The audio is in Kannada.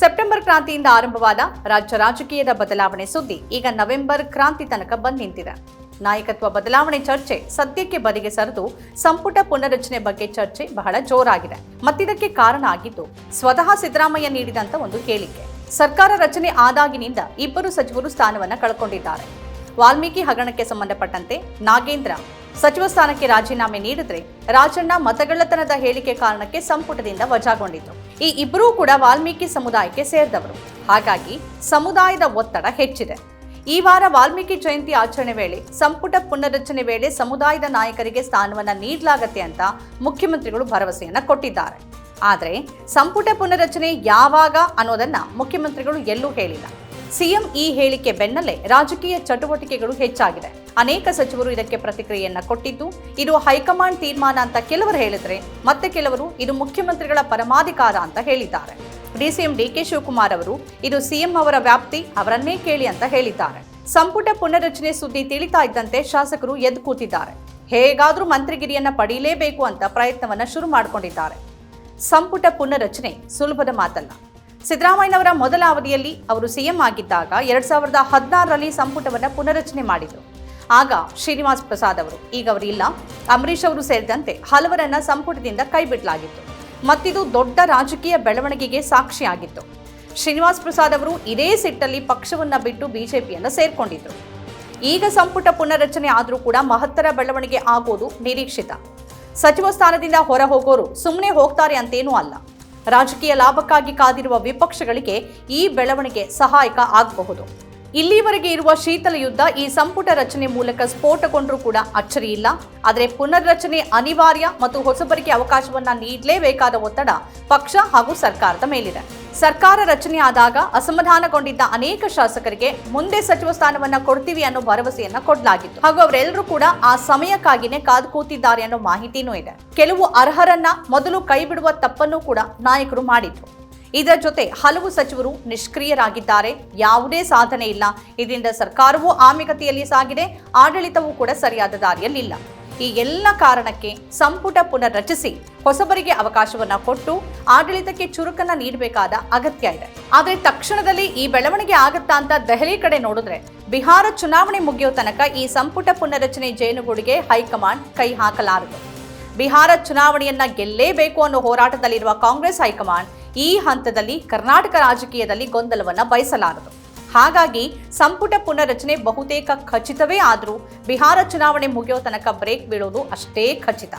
ನವೆಂಬರ್ ಕ್ರಾಂತಿಯಿಂದ ಆರಂಭವಾದ ರಾಜ್ಯ ರಾಜಕೀಯದ ಬದಲಾವಣೆ ಸುದ್ದಿ. ಈಗ ನವೆಂಬರ್ ಕ್ರಾಂತಿ ತನಕ ಬಂದ್ ನಿಂತಿದೆ ನಾಯಕತ್ವ ಬದಲಾವಣೆ ಚರ್ಚೆ ಸದ್ಯಕ್ಕೆ ಬದಿಗೆ ಸರಿದು ಸಂಪುಟ ಪುನರಚನೆ ಬಗ್ಗೆ ಚರ್ಚೆ ಬಹಳ ಜೋರಾಗಿದೆ. ಮತ್ತಿದಕ್ಕೆ ಕಾರಣ ಆಗಿದ್ದು, ಸ್ವತಃ ಸಿದ್ದರಾಮಯ್ಯ ನೀಡಿದಂತ ಒಂದು ಹೇಳಿಕೆ. ಸರ್ಕಾರ ರಚನೆ ಆದಾಗಿನಿಂದ ಇಬ್ಬರು ಸಚಿವರು ಸ್ಥಾನವನ್ನ ಕಳ್ಕೊಂಡಿದ್ದಾರೆ. ವಾಲ್ಮೀಕಿ ಹಗರಣಕ್ಕೆ ಸಂಬಂಧಪಟ್ಟಂತೆ ನಾಗೇಂದ್ರ ಸಚಿವ ಸ್ಥಾನಕ್ಕೆ ರಾಜೀನಾಮೆ ನೀಡಿದ್ರೆ ರಾಜಣ್ಣ ಮತಗಳ್ಳತನದ ಹೇಳಿಕೆ ಕಾರಣಕ್ಕೆ ಸಂಪುಟದಿಂದ ವಜಾಗೊಂಡಿತು ಈ ಇಬ್ಬರೂ ಕೂಡ ವಾಲ್ಮೀಕಿ ಸಮುದಾಯಕ್ಕೆ ಸೇರಿದವರು. ಹಾಗಾಗಿ ಸಮುದಾಯದ ಒತ್ತಡ ಹೆಚ್ಚಿದೆ. ಈ ವಾರ ವಾಲ್ಮೀಕಿ ಜಯಂತಿ ಆಚರಣೆ ವೇಳೆ, ಸಂಪುಟ ಪುನರ್ರಚನೆ ವೇಳೆ ಸಮುದಾಯದ ನಾಯಕರಿಗೆ ಸ್ಥಾನವನ್ನ ನೀಡಲಾಗತ್ತೆ ಅಂತ ಮುಖ್ಯಮಂತ್ರಿಗಳು ಭರವಸೆಯನ್ನ ಕೊಟ್ಟಿದ್ದಾರೆ. ಆದರೆ ಸಂಪುಟ ಪುನರ್ರಚನೆ ಯಾವಾಗ ಅನ್ನೋದನ್ನ ಮುಖ್ಯಮಂತ್ರಿಗಳು ಎಲ್ಲೂ ಹೇಳಿಲ್ಲ. ಸಿಎಂ ಈ ಹೇಳಿಕೆ ಬೆನ್ನಲ್ಲೇ ರಾಜಕೀಯ ಚಟುವಟಿಕೆಗಳು ಹೆಚ್ಚಾಗಿದೆ. ಅನೇಕ ಸಚಿವರು ಇದಕ್ಕೆ ಪ್ರತಿಕ್ರಿಯೆಯನ್ನ ಕೊಟ್ಟಿದ್ದು, ಇದು ಹೈಕಮಾಂಡ್ ತೀರ್ಮಾನ ಅಂತ ಕೆಲವರು ಹೇಳಿದ್ರೆ, ಮತ್ತೆ ಕೆಲವರು ಇದು ಮುಖ್ಯಮಂತ್ರಿಗಳ ಪರಮಾಧಿಕಾರ ಅಂತ ಹೇಳಿದ್ದಾರೆ. ಡಿಸಿಎಂ ಡಿಕೆ ಶಿವಕುಮಾರ್ ಅವರು ಇದು ಸಿಎಂ ಅವರ ವ್ಯಾಪ್ತಿ, ಅವರನ್ನೇ ಕೇಳಿ ಅಂತ ಹೇಳಿದ್ದಾರೆ. ಸಂಪುಟ ಪುನರ್ರಚನೆ ಸುದ್ದಿ ತಿಳಿತಾ ಇದ್ದಂತೆ ಶಾಸಕರು ಎದ್ದು ಕೂತಿದ್ದಾರೆ. ಹೇಗಾದರೂ ಮಂತ್ರಿಗಿರಿಯನ್ನ ಪಡೆಯಲೇಬೇಕು ಅಂತ ಪ್ರಯತ್ನವನ್ನ ಶುರು ಮಾಡಿಕೊಂಡಿದ್ದಾರೆ. ಸಂಪುಟ ಪುನರ್ರಚನೆ ಸುಲಭದ ಮಾತಲ್ಲ. ಸಿದ್ದರಾಮಯ್ಯನವರ ಮೊದಲ ಅವಧಿಯಲ್ಲಿ ಅವರು ಸಿಎಂ ಆಗಿದ್ದಾಗ ಎರಡ್ ಸಾವಿರದ ಹದಿನಾರರಲ್ಲಿ ಸಂಪುಟವನ್ನು ಪುನರ್ರಚನೆ ಮಾಡಿದರು. ಆಗ ಶ್ರೀನಿವಾಸ್ ಪ್ರಸಾದ್ ಅವರು, ಈಗ ಅವರಿಲ್ಲ ಅಂಬರೀಷ್ ಅವರು ಸೇರಿದಂತೆ ಹಲವರನ್ನ ಸಂಪುಟದಿಂದ ಕೈಬಿಡಲಾಗಿತ್ತು. ಮತ್ತಿದು ದೊಡ್ಡ ರಾಜಕೀಯ ಬೆಳವಣಿಗೆಗೆ ಸಾಕ್ಷಿಯಾಗಿತ್ತು. ಶ್ರೀನಿವಾಸ್ ಪ್ರಸಾದ್ ಅವರು ಇದೇ ಸಿಟ್ಟಲ್ಲಿ ಪಕ್ಷವನ್ನ ಬಿಟ್ಟು ಬಿಜೆಪಿಯನ್ನು ಸೇರ್ಕೊಂಡಿದ್ರು. ಈಗ ಸಂಪುಟ ಪುನರ್ರಚನೆ ಆದರೂ ಕೂಡ ಮಹತ್ತರ ಬೆಳವಣಿಗೆ ಆಗೋದು ನಿರೀಕ್ಷಿತ. ಸಚಿವ ಸ್ಥಾನದಿಂದ ಹೊರ ಹೋಗೋರು ಸುಮ್ಮನೆ ಹೋಗ್ತಾರೆ ಅಂತೇನೂ ಅಲ್ಲ. ರಾಜಕೀಯ ಲಾಭಕ್ಕಾಗಿ ಕಾದಿರುವ ವಿಪಕ್ಷಗಳಿಗೆ ಈ ಬೆಳವಣಿಗೆ ಸಹಾಯಕ ಆಗಬಹುದು. ಇಲ್ಲಿವರೆಗೆ ಇರುವ ಶೀತಲ ಯುದ್ಧ ಈ ಸಂಪುಟ ರಚನೆ ಮೂಲಕ ಸ್ಫೋಟಗೊಂಡರೂ ಕೂಡ ಅಚ್ಚರಿ ಇಲ್ಲ. ಆದರೆ ಪುನರ್ರಚನೆ ಅನಿವಾರ್ಯ ಮತ್ತು ಹೊಸಬರಿಗೆ ಅವಕಾಶವನ್ನ ನೀಡಲೇಬೇಕಾದ ಒತ್ತಡ ಪಕ್ಷ ಹಾಗೂ ಸರ್ಕಾರದ ಮೇಲಿದೆ. ಸರ್ಕಾರ ರಚನೆ ಆದಾಗ ಅಸಮಾಧಾನಗೊಂಡಿದ್ದ ಅನೇಕ ಶಾಸಕರಿಗೆ ಮುಂದೆ ಸಚಿವ ಸ್ಥಾನವನ್ನ ಕೊಡ್ತೀವಿ ಅನ್ನೋ ಭರವಸೆಯನ್ನ ಕೊಡಲಾಗಿತ್ತು. ಹಾಗೂ ಅವರೆಲ್ಲರೂ ಕೂಡ ಆ ಸಮಯಕ್ಕಾಗಿನೇ ಕಾದು ಕೂತಿದ್ದಾರೆ ಅನ್ನೋ ಮಾಹಿತಿನೂ ಇದೆ. ಕೆಲವು ಅರ್ಹರನ್ನ ಮೊದಲು ಕೈ ಬಿಡುವ ತಪ್ಪನ್ನು ಕೂಡ ನಾಯಕರು ಮಾಡಿದ್ರು. ಇದರ ಜೊತೆ ಹಲವು ಸಚಿವರು ನಿಷ್ಕ್ರಿಯರಾಗಿದ್ದಾರೆ. ಯಾವುದೇ ಸಾಧನೆ ಇಲ್ಲ. ಇದರಿಂದ ಸರ್ಕಾರವೂ ಆಮಿಗತಿಯಲ್ಲಿ ಸಾಗಿದೆ. ಆಡಳಿತವೂ ಕೂಡ ಸರಿಯಾದ ದಾರಿಯಲ್ಲಿಲ್ಲ. ಈ ಎಲ್ಲ ಕಾರಣಕ್ಕೆ ಸಂಪುಟ ಪುನರ್ ರಚಿಸಿ ಹೊಸಬರಿಗೆ ಅವಕಾಶವನ್ನ ಕೊಟ್ಟು ಆಡಳಿತಕ್ಕೆ ಚುರುಕನ್ನ ನೀಡಬೇಕಾದ ಅಗತ್ಯ ಇದೆ. ಆದರೆ ತಕ್ಷಣದಲ್ಲಿ ಈ ಬೆಳವಣಿಗೆ ಆಗತ್ತಾ ಅಂತ ದೆಹಲಿ ಕಡೆ ನೋಡಿದ್ರೆ ಬಿಹಾರ ಚುನಾವಣೆ ಮುಗಿಯೋ ತನಕ ಈ ಸಂಪುಟ ಪುನರ್ರಚನೆ ಜೇನುಗೂಡಿಗೆ ಹೈಕಮಾಂಡ್ ಕೈ ಹಾಕಲಾರದು. ಬಿಹಾರ ಚುನಾವಣೆಯನ್ನ ಗೆಲ್ಲೇಬೇಕು ಅನ್ನೋ ಹೋರಾಟದಲ್ಲಿರುವ ಕಾಂಗ್ರೆಸ್ ಹೈಕಮಾಂಡ್ ಈ ಹಂತದಲ್ಲಿ ಕರ್ನಾಟಕ ರಾಜಕೀಯದಲ್ಲಿ ಗೊಂದಲವನ್ನ ಬಯಸಲಾರದು. ಹಾಗಾಗಿ ಸಂಪುಟ ಪುನರಚನೆ ಬಹುತೇಕ ಖಚಿತವೇ ಆದರೂ ಬಿಹಾರ ಚುನಾವಣೆ ಮುಗಿಯೋ ತನಕ ಬ್ರೇಕ್ ಬೀಳೋದು ಅಷ್ಟೇ ಖಚಿತ.